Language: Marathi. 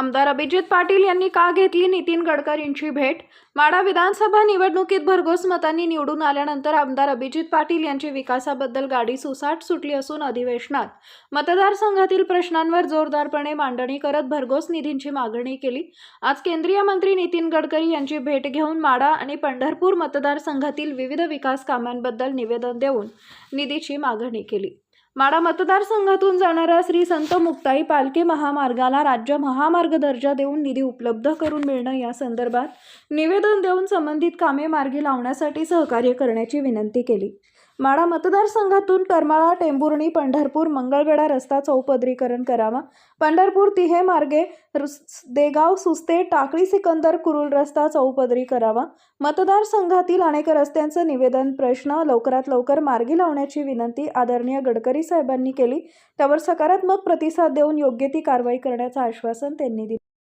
आमदार अभिजित पाटील यांनी का घेतली नितीन गडकरींची भेट? माडा विधानसभा निवडणुकीत भरघोस मतांनी निवडून आल्यानंतर आमदार अभिजित पाटील यांची विकासाबद्दल गाडी सुसाट सुटली असून अधिवेशनात मतदारसंघातील प्रश्नांवर जोरदारपणे मांडणी करत भरघोस निधींची मागणी केली. आज केंद्रीय मंत्री नितीन गडकरी यांची भेट घेऊन माडा आणि पंढरपूर मतदारसंघातील विविध विकास कामांबद्दल निवेदन देऊन निधीची मागणी केली. माडा मतदारसंघातून जाणाऱ्या श्री संत मुक्ताई पालखी महामार्गाला राज्य महामार्ग दर्जा देऊन निधी उपलब्ध करून मिळणं या संदर्भात निवेदन देऊन संबंधित कामे मार्गी लावण्यासाठी सहकार्य करण्याची विनंती केली. माडा मतदारसंघातून करमाळा टेंभुर्णी पंढरपूर मंगळगडा रस्ता चौपदरीकरण करावा. पंढरपूर तिहे मार्गे देगाव सुस्ते टाकळी सिकंदर कुरुल रस्ता चौपदरी करावा. मतदारसंघातील अनेक रस्त्यांचं निवेदन प्रश्न लवकरात लवकर मार्गी लावण्याची विनंती आदरणीय गडकरी साहेबांनी केली. त्यावर सकारात्मक प्रतिसाद देऊन योग्य ती कारवाई करण्याचं आश्वासन त्यांनी दिलं.